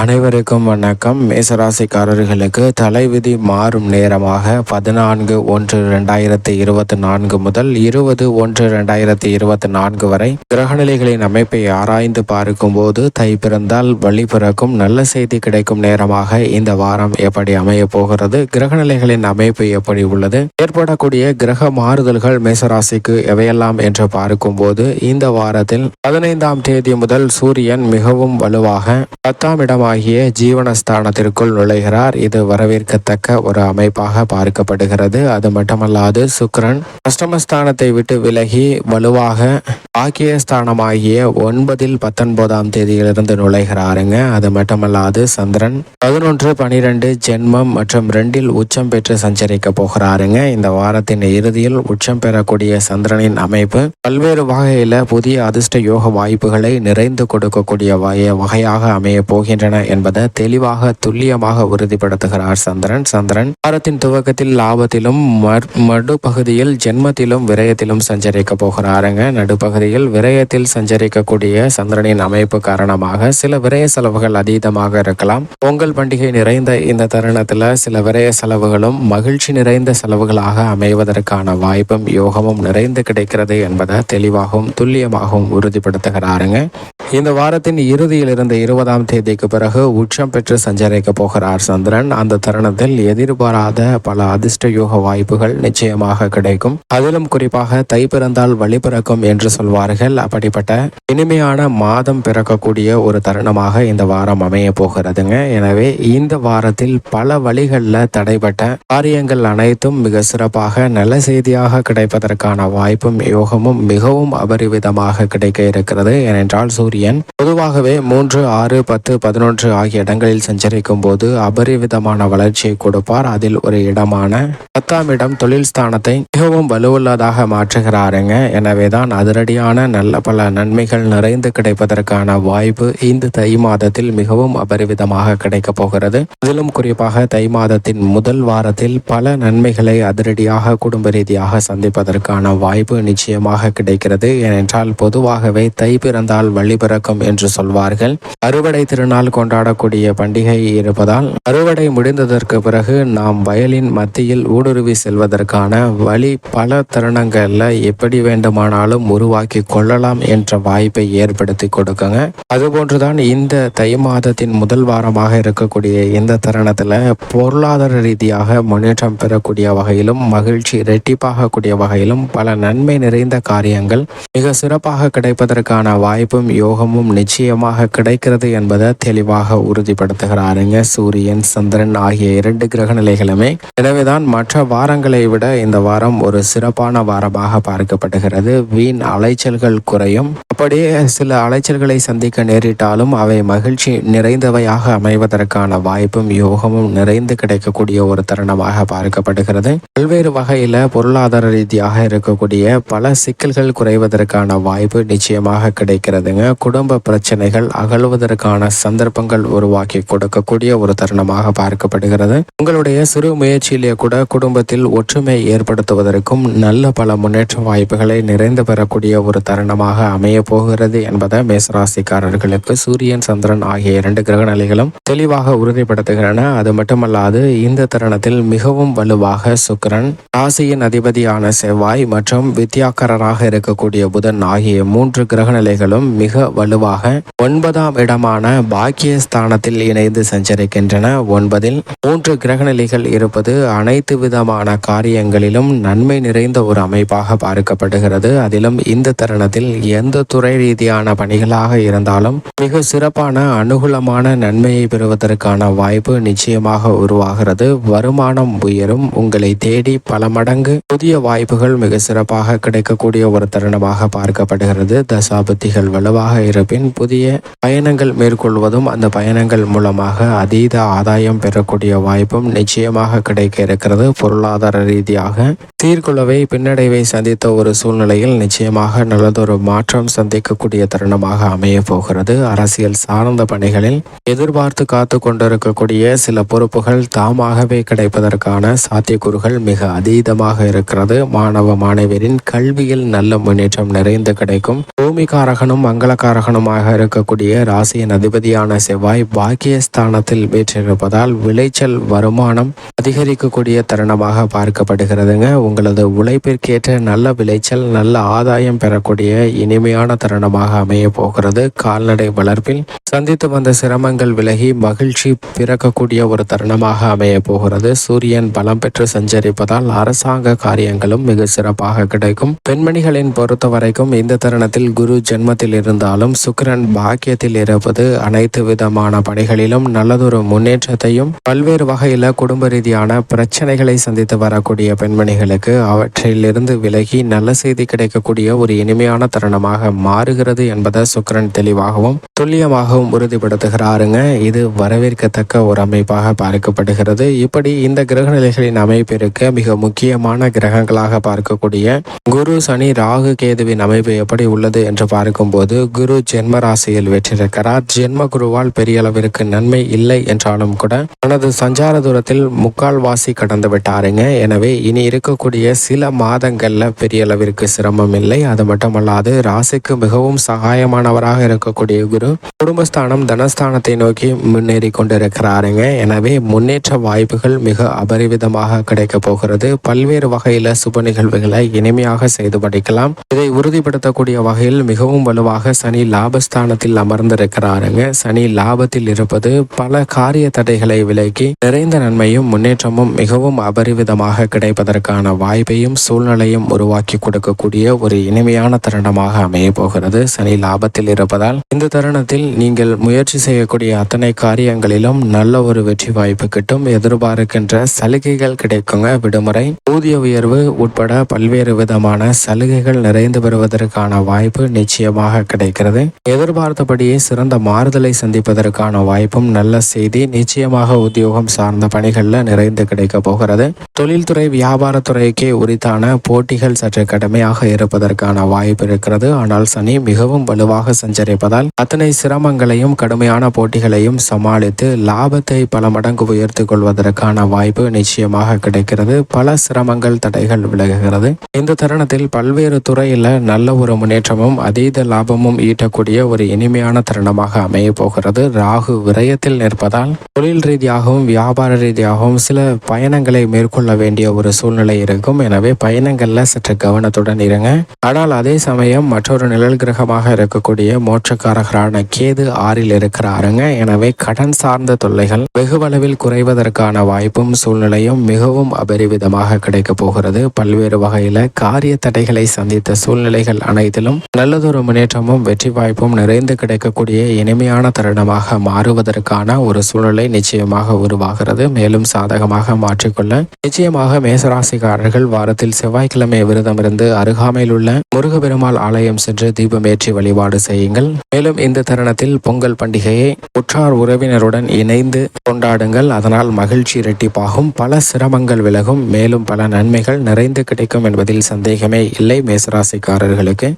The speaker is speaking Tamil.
அனைவருக்கும் வணக்கம். மேசராசிக்காரர்களுக்கு தலைவிதி மாறும் நேரமாக பதினான்கு ஒன்று இரண்டாயிரத்தி இருபத்தி நான்கு முதல் இருபது ஒன்று இரண்டாயிரத்தி இருபத்தி நான்கு வரை கிரகநிலைகளின் அமைப்பை ஆராய்ந்து பார்க்கும்போது தை பிறந்தால் வழி பிறக்கும் நல்ல செய்தி கிடைக்கும் நேரமாக இந்த வாரம் எப்படி அமைய போகிறது கிரகநிலைகளின் அமைப்பு எப்படி உள்ளது ஏற்படக்கூடிய கிரக மாறுதல்கள் மேசராசிக்கு எவையெல்லாம் என்று பார்க்கும்போது இந்த வாரத்தில் பதினைந்தாம் தேதி முதல் சூரியன் மிகவும் வலுவாக பத்தாம் இடமாகிய ஜீவனஸ்தானத்திற்குள் நுழைகிறார். இது வரவேற்கத்தக்க ஒரு அமைப்பாக பார்க்கப்படுகிறது. அது மட்டுமல்லாது சுக்கிரன் அஷ்டமஸ்தானத்தை விட்டு விலகி வலுவாக பாக்கியஸ்தானமாகிய ஒன்பதில் பத்தொன்பதாம் தேதியிலிருந்து நுழைகிறாருங்க. அது மட்டுமல்லாது சந்திரன் பதினொன்று பனிரெண்டு ஜென்மம் மற்றும் ரெண்டில் உச்சம் பெற்று சஞ்சரிக்க போகிறாருங்க. இந்த வாரத்தின் இறுதியில் உச்சம் பெறக்கூடிய சந்திரனின் அமைப்பு பல்வேறு வகையில புதிய அதிர்ஷ்ட யோக வாய்ப்புகளை நிறைந்து கொடுக்கக்கூடிய வகையாக அமைய போகின்றன. வருகின்றன என்பதை தெளிவாக துல்லியமாக உறுதிப்படுத்துகிறார் சந்திரன். சந்திரன் வாரத்தின் துவக்கத்தில் லாபத்திலும் மற்- மடுப்பகுதியில் ஜென்மத்திலும் விரயத்திலும் சஞ்சரிக்க போகிறாருங்க. நடுப்பகுதியில் விரயத்தில் சஞ்சரிக்கக்கூடிய சந்திரனின் அமைப்பு காரணமாக சில விரய செலவுகள் அதீதமாக இருக்கலாம். பொங்கல் பண்டிகை நிறைந்த இந்த தருணத்துல சில விரய செலவுகளும் மகிழ்ச்சி நிறைந்த செலவுகளாக அமைவதற்கான வாய்ப்பும் யோகமும் நிறைந்து கிடைக்கிறது என்பதை தெளிவாகவும் துல்லியமாகவும் உறுதிப்படுத்துகிறாருங்க. இந்த வாரத்தின் இறுதியில் இருந்த இருபதாம் தேதிக்கு பிறகு உச்சம் பெற்று சஞ்சரிக்க போகிறார் சந்திரன். அந்த தருணத்தில் எதிர்பாராத பல அதிர்ஷ்ட யோக வாய்ப்புகள் நிச்சயமாக கிடைக்கும். அதிலும் குறிப்பாக தை பிறந்தால் வழி பிறக்கும் என்று சொல்வார்கள். அப்படிப்பட்ட இனிமையான மாதம் பிறக்கக்கூடிய ஒரு தருணமாக இந்த வாரம் அமைய போகிறதுங்க. எனவே இந்த வாரத்தில் பல வழிகளில் தடைப்பட்ட காரியங்கள் அனைத்தும் மிக சிறப்பாக நல்ல செய்தியாக கிடைப்பதற்கான வாய்ப்பும் யோகமும் மிகவும் அபரிவிதமாக கிடைக்க இருக்கிறது. ஏனென்றால் சூரியன் பொதுவாகவே மூன்று ஆறு பத்து பதினொன்று பதினொன்று ஆகிய இடங்களில் சஞ்சரிக்கும் போது அபரிவிதமான வளர்ச்சியை கொடுப்பார். அதில் ஒரு இடமான பத்தாம் இடம் தொழில் ஸ்தானத்தை மிகவும் வலுவுள்ளதாக மாற்றுகிறாருங்க. எனவேதான் அதிரடியான நல்ல பல நன்மைகள் நிறைந்து கிடைப்பதற்கான வாய்ப்பு இந்த தை மாதத்தில் மிகவும் அபரிவிதமாக கிடைக்கப் போகிறது. அதிலும் குறிப்பாக தை மாதத்தின் முதல் வாரத்தில் பல நன்மைகளை அதிரடியாக குடும்ப ரீதியாக சந்திப்பதற்கான வாய்ப்பு நிச்சயமாக கிடைக்கிறது. ஏனென்றால் பொதுவாகவே தை பிறந்தால் வழி பிறக்கும் என்று சொல்வார்கள். அறுவடை திருநாள் கொண்டாடக்கூடிய பண்டிகை இருப்பதால் அறுவடை முடிந்ததற்கு பிறகு நாம் வயலின் மத்தியில் ஊடுருவி செல்வதற்கான வழி பல தருணங்கள்ல எப்படி வேண்டுமானாலும் உருவாக்கி கொள்ளலாம் என்ற வாய்ப்பை ஏற்படுத்தி கொடுக்குங்க. அதுபோன்றுதான் இந்த தை மாதத்தின் முதல் வாரமாக இருக்கக்கூடிய இந்த தருணத்துல பொருளாதார ரீதியாக முன்னேற்றம் பெறக்கூடிய வகையிலும் மகிழ்ச்சி இரட்டிப்பாகக்கூடிய வகையிலும் பல நன்மை நிறைந்த காரியங்கள் மிக சிறப்பாக கிடைப்பதற்கான வாய்ப்பும் யோகமும் நிச்சயமாக கிடைக்கிறது என்பதை தெளிவாக உறுதிப்படுத்துகிறாருங்க. சூரியன் சந்திரன் ஆகிய இரண்டு கிரக நிலைகளுமே. எனவேதான் மற்ற வாரங்களை விட இந்த வாரம் ஒரு சிறப்பான வாரமாக பார்க்கப்படுகிறது. வீண் அலைச்சல்கள் குறையும். அப்படியே சில அலைச்சல்களை சந்திக்க நேரிட்டாலும் அவை மகிழ்ச்சி நிறைந்தவையாக அமைவதற்கான வாய்ப்பும் யோகமும் நிறைந்து கிடைக்கக்கூடிய ஒரு தருணமாக பார்க்கப்படுகிறது. பல்வேறு வகையில பொருளாதார ரீதியாக இருக்கக்கூடிய பல சிக்கல்கள் குறைவதற்கான வாய்ப்பு நிச்சயமாக கிடைக்கிறதுங்க. குடும்ப பிரச்சனைகள் அகலுவதற்கான சந்தர்ப்பங்கள் உருவாக்கி கொடுக்கக்கூடிய ஒரு தருணமாக பார்க்கப்படுகிறது. உங்களுடைய சிறு முயற்சியிலே கூட குடும்பத்தில் ஒற்றுமை ஏற்படுத்துவதற்கும் நல்ல பல முன்னேற்ற வாய்ப்புகளை நிறைந்து பெறக்கூடிய ஒரு தருணமாக அமைய போகிறது என்பதை மேசராசிக்காரர்களுக்கு சூரியன் சந்திரன் ஆகிய இரண்டு கிரக நிலைகளும் தெளிவாக உறுதிப்படுத்துகின்றன. அது மட்டுமல்லாது இந்த தருணத்தில் மிகவும் வலுவாக சுக்கிரன் ராசியின் அதிபதியான செவ்வாய் மற்றும் வித்யாக்கரராக இருக்கக்கூடிய புதன் ஆகிய மூன்று கிரக நிலைகளும் மிக வலுவாக ஒன்பதாம் இடமான பாக்கியஸ்தானத்தில் இணைந்து சஞ்சரிக்கின்றன. ஒன்பதில் மூன்று கிரகநிலைகள் இருப்பது அனைத்து விதமான காரியங்களிலும் நன்மை நிறைந்த ஒரு அமைப்பாக பார்க்கப்படுகிறது. அதிலும் இந்த தருணத்தில் எந்த துறை ரீதியான பணிகளாக இருந்தாலும் மிக சிறப்பான அனுகூலமான நன்மையை பெறுவதற்கான வாய்ப்பு நிச்சயமாக உருவாகிறது. வருமானம் உயரும். உங்களை தேடி பல மடங்கு புதிய வாய்ப்புகள் மிக சிறப்பாக கிடைக்கக்கூடிய ஒரு தருணமாக பார்க்கப்படுகிறது. தசாபத்திகள் வலுவாக இருப்பின் புதிய பயணங்கள் மேற்கொள்வதும் அந்த பயணங்கள் மூலமாக அதீத ஆதாயம் பெறக்கூடிய வாய்ப்பும் நிச்சயமாக கிடைக்க இருக்கிறது. பொருளாதார ரீதியாக சீர்குலவை பின்னடைவை சந்தித்த ஒரு சூழ்நிலையில் நிச்சயமாக நல்லதொரு மாற்றம் சந்திக்கக்கூடிய தருணமாக அமைய போகிறது. அரசியல் சார்ந்த பணிகளில் எதிர்பார்த்து காத்து கொண்டிருக்கக்கூடிய சில பொறுப்புகள் தாமாகவே கிடைப்பதற்கான சாத்தியக்கூறுகள் மிக அதீதமாக இருக்கிறது. மாணவ மாணவியரின் கல்வியில் நல்ல முன்னேற்றம் நிறைந்து கிடைக்கும். பூமிகாரகனும் மங்களகாரகனுமாக இருக்கக்கூடிய ராசியின் அதிபதியான செவ்வாய் பாக்கியஸ்தானத்தில் வீற்றிருப்பதால் விளைச்சல் வருமானம் அதிகரிக்கக்கூடிய தருணமாக பார்க்கப்படுகிறதுங்க. உங்களது உழைப்பிற்கேற்ற நல்ல விளைச்சல் நல்ல ஆதாயம் பெறக்கூடிய இனிமையான தருணமாக அமைய போகிறது. கால்நடை வளர்ப்பில் சந்தித்து வந்த சிரமங்கள் விலகி மகிழ்ச்சி பிறக்கக்கூடிய ஒரு தருணமாக அமைய போகிறது. சூரியன் பலம் பெற்று சஞ்சரிப்பதால் அரசாங்க காரியங்களும் மிக சிறப்பாக கிடைக்கும். பெண்மணிகளின் பொறுத்த வரைக்கும் இந்த தருணத்தில் குரு ஜென்மத்தில் இருந்தாலும் சுக்கிரன் பாக்கியத்தில் இருப்பது அனைத்து விதமான பணிகளிலும் நல்லதொரு முன்னேற்றத்தையும் பல்வேறு வகையில குடும்ப ரீதியான பிரச்சனைகளை சந்தித்து வரக்கூடிய பெண்மணிகளுக்கு அவற்றிலிருந்து விலகி நல்ல செய்தி கிடைக்கக்கூடிய ஒரு இனிமையான தருணமாக மாறுகிறது என்பதை சுக்கிரன் தெளிவாகவும் துல்லியமாகவும் உறுதிப்படுத்துகிறாருங்க. இது வரவேற்கத்தக்க ஒரு அமைப்பாக பார்க்கப்படுகிறது. இப்படி இந்த கிரக நிலைகளின் அமைப்பிற்கு மிக முக்கியமான கிரகங்களாக பார்க்கக்கூடிய குரு சனி ராகு கேதுவின் அமைப்பு எப்படி உள்ளது என்று பார்க்கும்போது குரு ஜென்ம ராசியில் வெற்றிருக்கிறார். ஜென்ம குருவால் பெரிய அளவிற்கு நன்மை இல்லை என்றாலும் கூட தனது சஞ்சார தூரத்தில் முக்கால் வாசி கடந்து விட்டாருங்க. எனவே இனி இருக்கக்கூடிய சில மாதங்கள்ல பெரிய அளவிற்கு சிரமம் இல்லை. அது மட்டுமல்லாது ராசிக்கு மிகவும் சகாயமானவராக இருக்கக்கூடிய குரு குடும்பஸ்தானம் தனஸ்தானத்தை நோக்கி முன்னேறி கொண்டிருக்கிறாருங்க எனவே முன்னேற்ற வாய்ப்புகள் மிக அபரிவிதமாக கிடைக்க போகிறது. பல்வேறு வகையில சுப நிகழ்வுகளை இனிமையாக செய்து படிக்கலாம். இதை உறுதிப்படுத்தக்கூடிய வகையில் மிகவும் வலுவாக சனி லாபஸ்தானத்தில் அமர்ந்திருக்கிறாருங்க. சனி லாபத்தில் இருப்பது பல காரிய தடைகளை விலக்கி நிறைந்த நன்மையும் முன்னேற்றமும் மிகவும் அபரிவிதமாக கிடைப்பதற்கான வாய்ப்பையும் சூழ்நிலையும் உருவாக்கி கொடுக்கக்கூடிய ஒரு இனிமையான தருணமாக அமைய போகிறது. சனி லாபத்தில் இருப்பதால் இந்த தருணம் தருணத்தில் நீங்கள் முயற்சி செய்யக்கூடிய அத்தனை காரியங்களிலும் நல்ல ஒரு வெற்றி வாய்ப்பு கிட்டும். எதிர்பார்க்கின்ற சலுகைகள் கிடைக்குங்க. விடுமுறை ஊதிய உயர்வு உட்பட பல்வேறு விதமான சலுகைகள் நிறைந்து வருவதற்கான வாய்ப்பு நிச்சயமாக கிடைக்கிறது. எதிர்பார்த்தபடியே சிறந்த மாறுதலை சந்திப்பதற்கான வாய்ப்பும் நல்ல செய்தி நிச்சயமாக உத்தியோகம் சார்ந்த பணிகளில் நிறைந்து கிடைக்க போகிறது. தொழில்துறை வியாபாரத்துறைக்கே உரித்தான போட்டிகள் சற்று கடுமையாக இருப்பதற்கான வாய்ப்பு இருக்கிறது. ஆனால் சனி மிகவும் வலுவாக சஞ்சரிப்பதால் அத்தனை சிரமங்களையும் கடுமையான போட்டிகளையும் சமாளித்து லாபத்தை பல மடங்கு உயர்த்தி கொள்வதற்கான வாய்ப்பு நிச்சயமாக கிடைக்கிறது. பல சிரமங்கள் தடைகள் விலகுகிறது. இந்த தருணத்தில் பல்வேறு துறையில நல்ல ஒரு முன்னேற்றமும் அதீத லாபமும் ஈட்டக்கூடிய ஒரு இனிமையான தருணமாக அமைய போகிறது. ராகு விரயத்தில் நிற்பதால் தொழில் ரீதியாகவும் வியாபார ரீதியாகவும் சில பயணங்களை மேற்கொள்ள வேண்டிய ஒரு சூழ்நிலை இருக்கும். எனவே பயணங்கள்ல சற்று கவனத்துடன் இருங்க. ஆனால் அதே சமயம் மற்றொரு நிழல் கிரகமாக இருக்கக்கூடிய மோட்சக்காரகரான கேது ஆறில் இருக்கிறாருங்க எனவே கடன் சார்ந்த தொல்லைகள் வெகுவளவில் குறைவதற்கான வாய்ப்பும் சூழ்நிலையும் மிகவும் அபரிவிதமாக கிடைக்க போகிறது. பல்வேறு வகையில காரிய தடைகளை சந்தித்த சூழ்நிலைகள் அனைத்திலும் நல்லதொரு முன்னேற்றமும் வெற்றி வாய்ப்பும் நிறைந்து கிடைக்கக்கூடிய இனிமையான தருணமாக மாறுவதற்கான ஒரு சூழ்நிலை நிச்சயமாக உருவாகிறது. மேலும் சாதகமாக மாற்றிக்கொள்ள நிச்சயமாக மேசராசிக்காரர்கள் வாரத்தில் செவ்வாய்க்கிழமை விரதமிருந்து அருகாமையில் உள்ள முருகபெருமாள் ஆலயம் சென்று தீபமேற்றி வழிபாடு செய்யுங்கள். மேலும் இந்த இந்த தருணத்தில் பொங்கல் பண்டிகையை உற்றார் உறவினருடன் இணைந்து கொண்டாடுங்கள். அதனால் மகிழ்ச்சி இரட்டிப்பாகும். பல சிரமங்கள் விலகும். மேலும் பல நன்மைகள் நிறைந்து கிடைக்கும் என்பதில் சந்தேகமே இல்லை. மேசராசிக்காரர்களுக்கு